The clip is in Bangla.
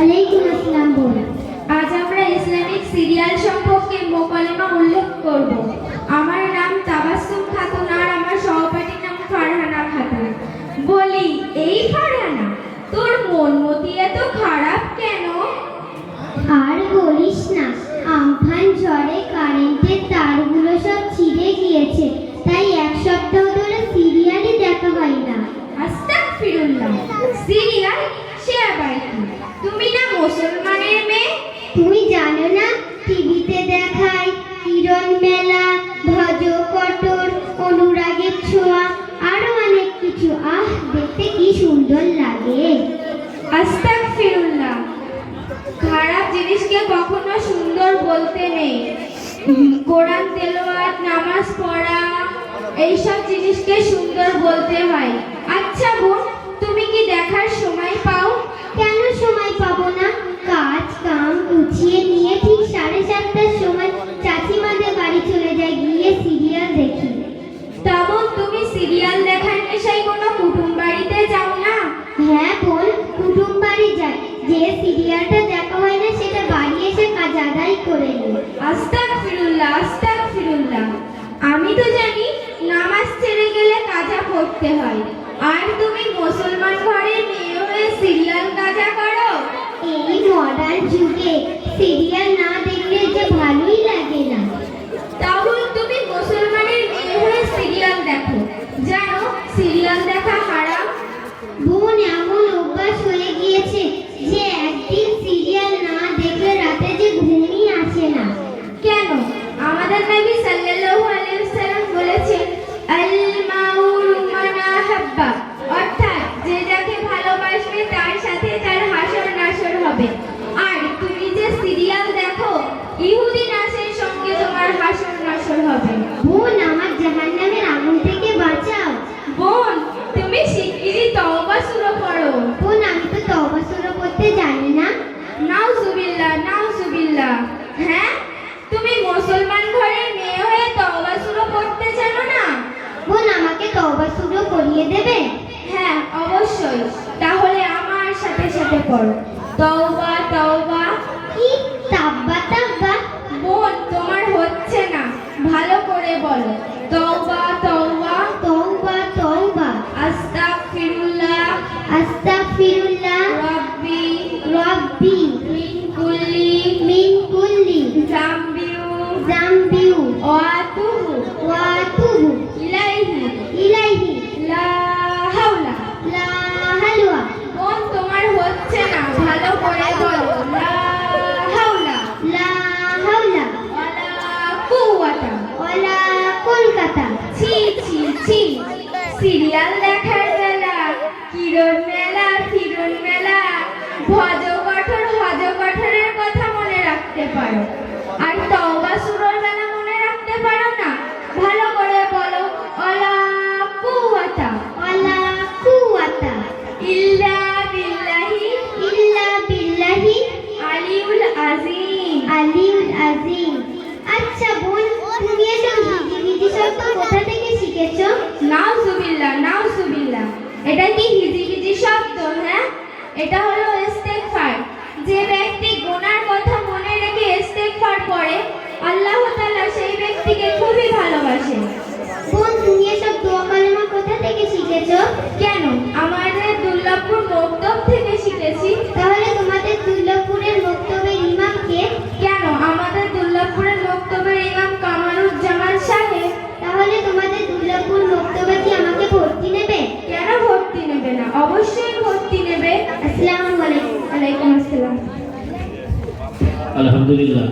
আলাইকুম আসসালাম বোন আজ আমরা ইসলামিক সিরিয়াল সম্পর্কে মোকালেমা উল্লেখ করব। আমার নাম তাবাসসুম খাতুন আর আমার সহপাঠীর নাম ফারহানা খাতুন। বলি, এই ফারহানা, তোর মন মতি এত খারাপ কেন? আর বলিস না, আমফান ঝড়ে কারেন্টের তারগুলো সব ছিঁড়ে বলতে নেই। কোরআন তেলোয়াত নামাজ পড়া এইসব জিনিসকে সুন্দর বলতে হয়। অবশ্যই তাহলে আমার সাথে সাথে পড়ো। তওবা তওবা। কি? তাব্বা তাব্বা? বোন তোমার হচ্ছে না। ভালো করে বলো। তওবা তওবা। তওবা তওবা। আস্তাগফিরুল্লাহ। আস্তাগফিরুল্লাহ। রাব্বি। রাব্বি। মিন কুল্লি। মিন কুল্লি। জামবিউ। জামবিউ। ওয়া আতুবু ওয়া আতুবু ইলাইহি। ইলাইহি। লা হাওলা লা হালওয়া বোন তোমার হচ্ছে না ভালো করে বলো লা হাওলা লা হাওলা ওয়ালা কুওয়াতা ওয়ালা কলকাতা। ছি ছি ছি। সিরিয়াল দেখার বেলা কিরণ মেলা ফিরন মেলা। ভজ কঠোর হজ কঠোরের কথা মনে রাখতে পারো। আর তওবা সুরর বেলা মনে রাখতে পারো না? ভালো করে বলো ওয়ালা কুওয়াতা ওয়ালা কুওয়াতা ইল্লা বিল্লাহি। ইল্লা বিল্লাহি। আলিউল আজিম। আলিউল আজিম। আচ্ছা হিজিবিজি শব্দ কোথা থেকে শিখেছো? নাউজুবিল্লাহ সুবিল্লা এটা কি হিজি হিজি শব্দ হ্যাঁ? এটা হলো ইস্তেগফার। যে ব্যক্তি গোনার কথা মনে রেখে ইস্তেগফার করে আল্লাহ তাআলা সেই ব্যক্তিকে খুবই ভালোবাসে। বোন তুমি এসব দোয়া কালেমা কোথা থেকে শিখেছো? আলহামদুলিল্লাহ